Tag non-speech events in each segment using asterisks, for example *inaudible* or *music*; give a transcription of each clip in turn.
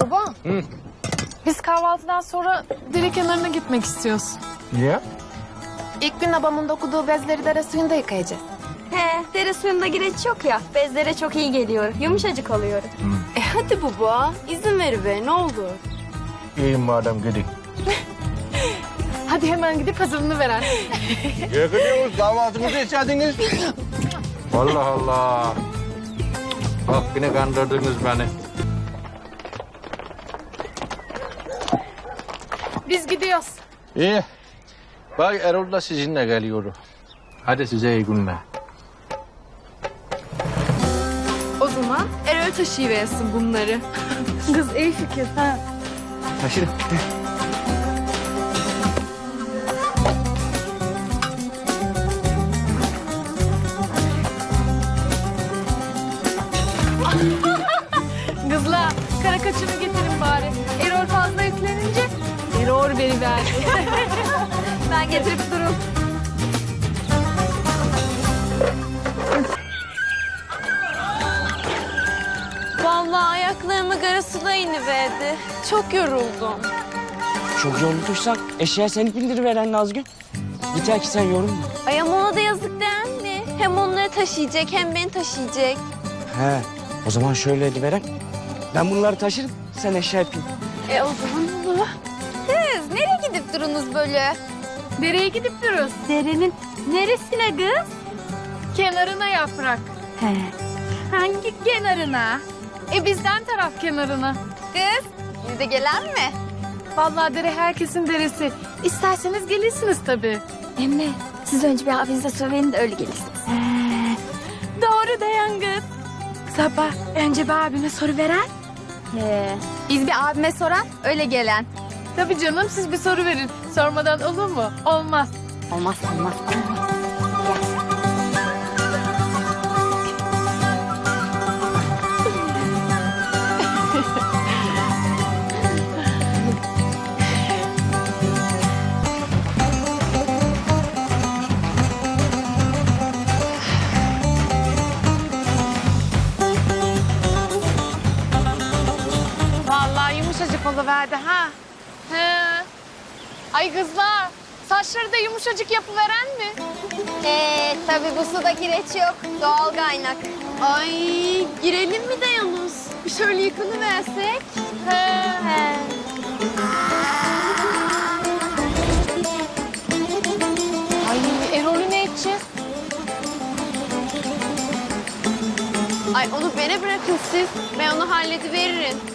Baba. Hı. Biz kahvaltıdan sonra dere kenarına gitmek istiyoruz. Niye? İlk gün babamın dokuduğu bezleri dere suyunda yıkayacağız. He, dere suyunda gireç yok ya. Bezlere çok iyi geliyor. Yumuşacık oluyor. E hadi baba izin ver be ne olur. İyiyim madem gidin. *laughs* Hadi hemen gidip hazırını veren. *laughs* Niye gidiyorsunuz? Kahvaltımızı içerdiniz. *laughs* Allah Allah. Bak yine kandırdınız beni. Biz gidiyoruz. İyi. Bak Erol da sizinle geliyor. Hadi size iyi günler. O zaman Erol taşıyıversin bunları. Kız iyi fikir. Ha. Taşırın. Verdi. *laughs* Ben getirip durun. Vallahi ayaklarımı garası da iniverdi. Çok yoruldum. Çok yorulduysan eşeğe seni bindiriveren Nazgül. Yeter ki sen yorulma. Ay ama ona da yazık değil mi? Hem onları taşıyacak hem beni taşıyacak. He, o zaman şöyle ediveren. Ben bunları taşırım, sen eşeğe bin. E o zaman gidip durunuz böyle? Dereye gidip duruyoruz. Derenin neresine kız? Kenarına yaprak. He. Hangi kenarına? E bizden taraf kenarına. Kız biz de gelen mi? Vallahi dere herkesin deresi. İsterseniz gelirsiniz tabii. Emre siz önce bir abinize söyleyin de öyle gelirsiniz. Doğru dayan kız. Sabah önce bir abime soru veren. He. Biz bir abime soran öyle gelen. Tabii canım siz bir soru verin. Sormadan olur mu? Olmaz. Olmaz olmaz olmaz. Vallahi yumuşacık oluverdi ha. Ay kızlar saçları da yumuşacık yapıveren mi? Ee, tabii bu suda kireç yok. Doğal kaynak. Ay girelim mi de yalnız? Bir şöyle yıkanıversek. He. He. Ay Erol'ü ne edeceğiz? Ay onu bana bırakın siz. Ben onu hallediveririm.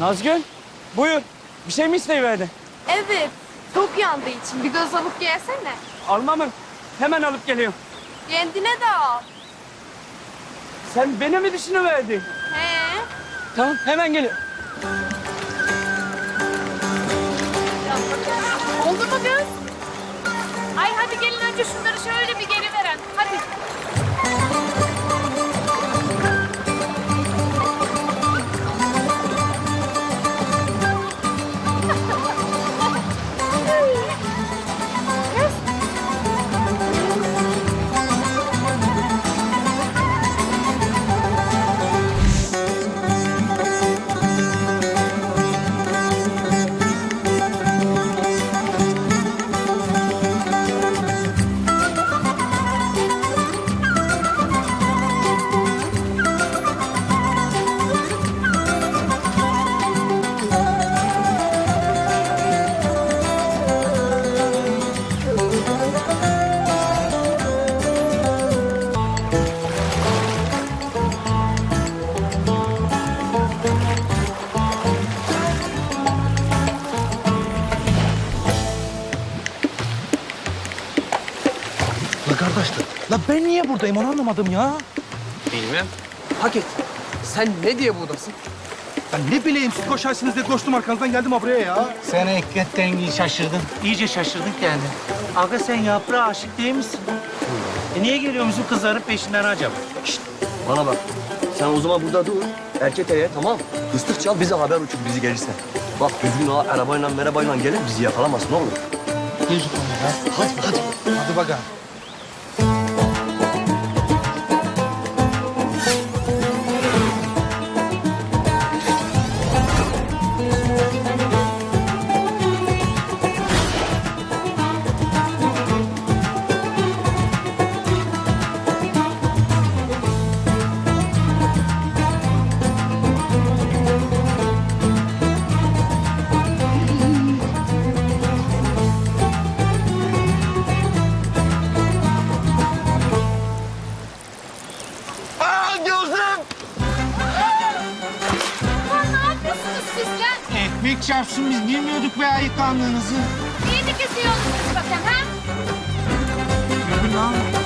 Nazgül, buyur. Bir şey mi isteyiverdin? Evet. Çok yandığı için bir göz alıp gelsene. Almamın. Hemen alıp geliyorum. Kendine de al. Sen beni mi düşünüverdin? He. Tamam, hemen geliyorum. Oldu mu kız? Ay hadi gelin önce şunları şöyle bir geri veren. Hadi. La kardeşler, la ben niye buradayım onu anlamadım ya. Bilmem. Paket, sen ne diye buradasın? Ben ne bileyim siz koşarsınız diye koştum arkanızdan geldim ha buraya ya. Sen hakikaten iyi şaşırdın. İyice şaşırdın kendin. Aga sen yaprağa aşık değil misin? E niye geliyor bizim kızların peşinden acaba? Bana bak. Sen o zaman burada dur. Erkek eye tamam. Fıstık çal bize haber uçur bizi gelirse. Bak düzgün ha arabayla merabayla gelin bizi yakalamasın ne olur. Yüzü konuda. Hadi hadi. Hadi bakalım. Pek çarpsın biz bilmiyorduk be ayıklandığınızı. İyice kesiyorsunuz bakın ha? Seven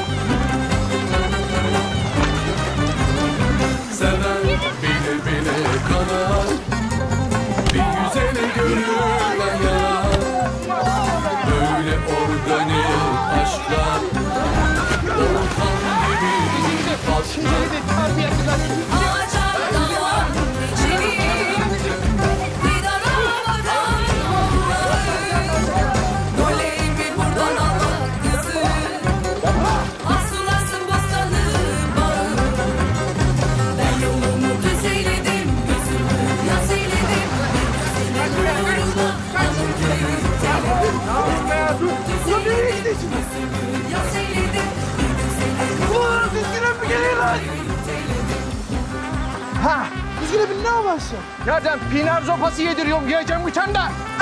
yaparsın? Nereden pinar sopası yediriyorum yiyeceğim bir tane de.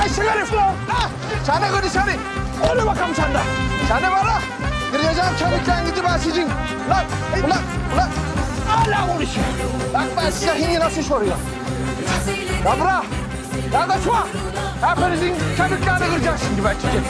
Eşek herif lan. Ah, Sana gır dışarı. Öyle bakalım sen de. Sen de bana. Kıracağım kemikten gidip ben sizin. Lan ulan ulan. Hala konuşuyor. Bak ben size hindi nasıl soruyorum. Ya bırak. Ya kaçma. Hepinizin kemiklerini kıracağım şimdi ben size.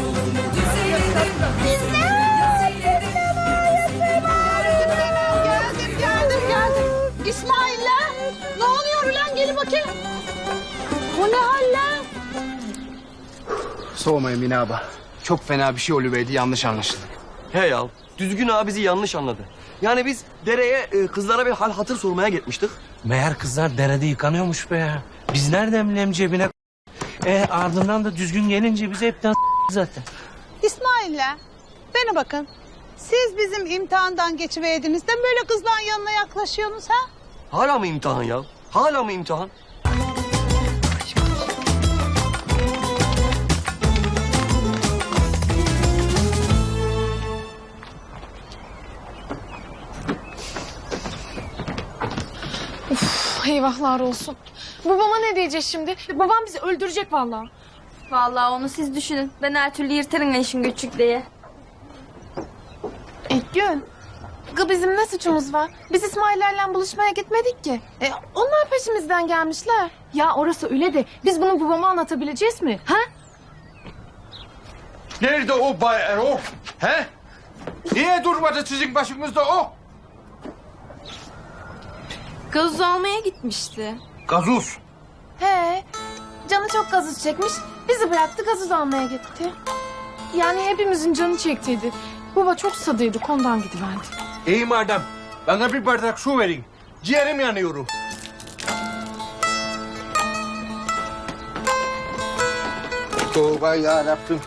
Soğumayın Mine abla. Çok fena bir şey oluverdi yanlış anlaşıldı. He ya, düzgün ağa bizi yanlış anladı. Yani biz dereye e, kızlara bir hal hatır sormaya gitmiştik. Meğer kızlar derede yıkanıyormuş be ya. Biz nereden bilelim cebine e, ardından da düzgün gelince bize hepten zaten. İsmail'le bana bakın. Siz bizim imtihandan geçiverdiniz de böyle kızların yanına yaklaşıyorsunuz ha? Hala mı imtihan ya? Hala mı imtihan? Eyvahlar olsun. Babama ne diyeceğiz şimdi? Babam bizi öldürecek vallahi. Vallahi onu siz düşünün. Ben her türlü yırtarım işin küçük diye. Etgün. Gı bizim ne suçumuz var? Biz İsmail'lerle buluşmaya gitmedik ki. E, onlar peşimizden gelmişler. Ya orası öyle de biz bunu babama anlatabileceğiz mi? Ha? Nerede o Bay Erol? He? Niye durmadı sizin başınızda o? Gazoz almaya gitmişti. Gazoz. He. Canı çok gazoz çekmiş. Bizi bıraktı gazoz almaya gitti. Yani hepimizin canı çektiydi. Baba çok sadıydı ondan gidiverdi. İyi madem. Bana bir bardak su verin. Ciğerim yanıyorum. Tövbe yarabbim.